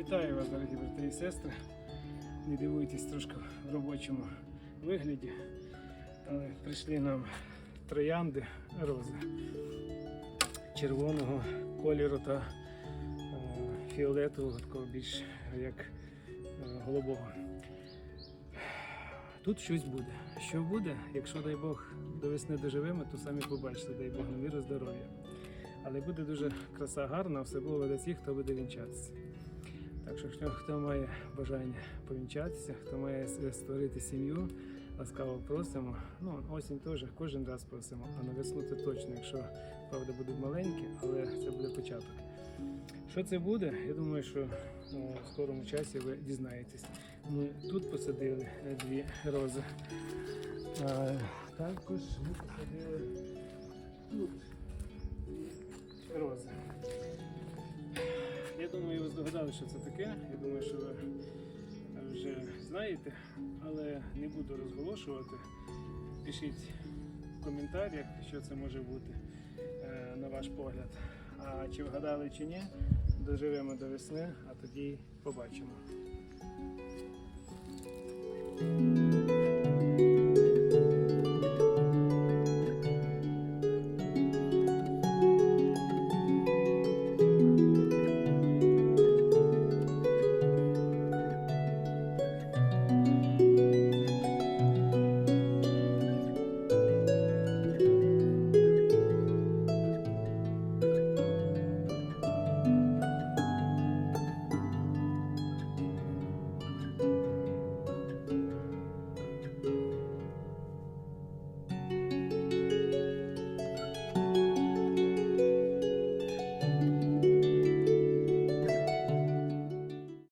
Вітаю вас, дорогі брати і сестри. Не дивуйтесь трошки в робочому вигляді. Але прийшли нам троянди рози червоного кольору та е, фіолетового, такого більш як е, голубого. Тут щось буде. Що буде, якщо дай Бог до весни доживемо, то самі побачите, дай Бог нам міру здоров'я. Але буде дуже краса гарна, особливо для тих, хто буде вінчатися. Так що, хто має бажання повінчатися, хто має створити сім'ю, ласкаво просимо. Ну, осінь теж кожен раз просимо, а на весну це точно, якщо правда будуть маленькі, але це буде початок. Що це буде? Я думаю, що ну, в скорому часі ви дізнаєтесь. Ми тут посадили е, дві рози. А, також ми посадили тут здогадали, що це таке. Я думаю, що ви вже знаєте, але не буду розголошувати. Пишіть в коментарях, що це може бути е, на ваш погляд. А чи вгадали чи ні, доживемо до весни, а тоді побачимо.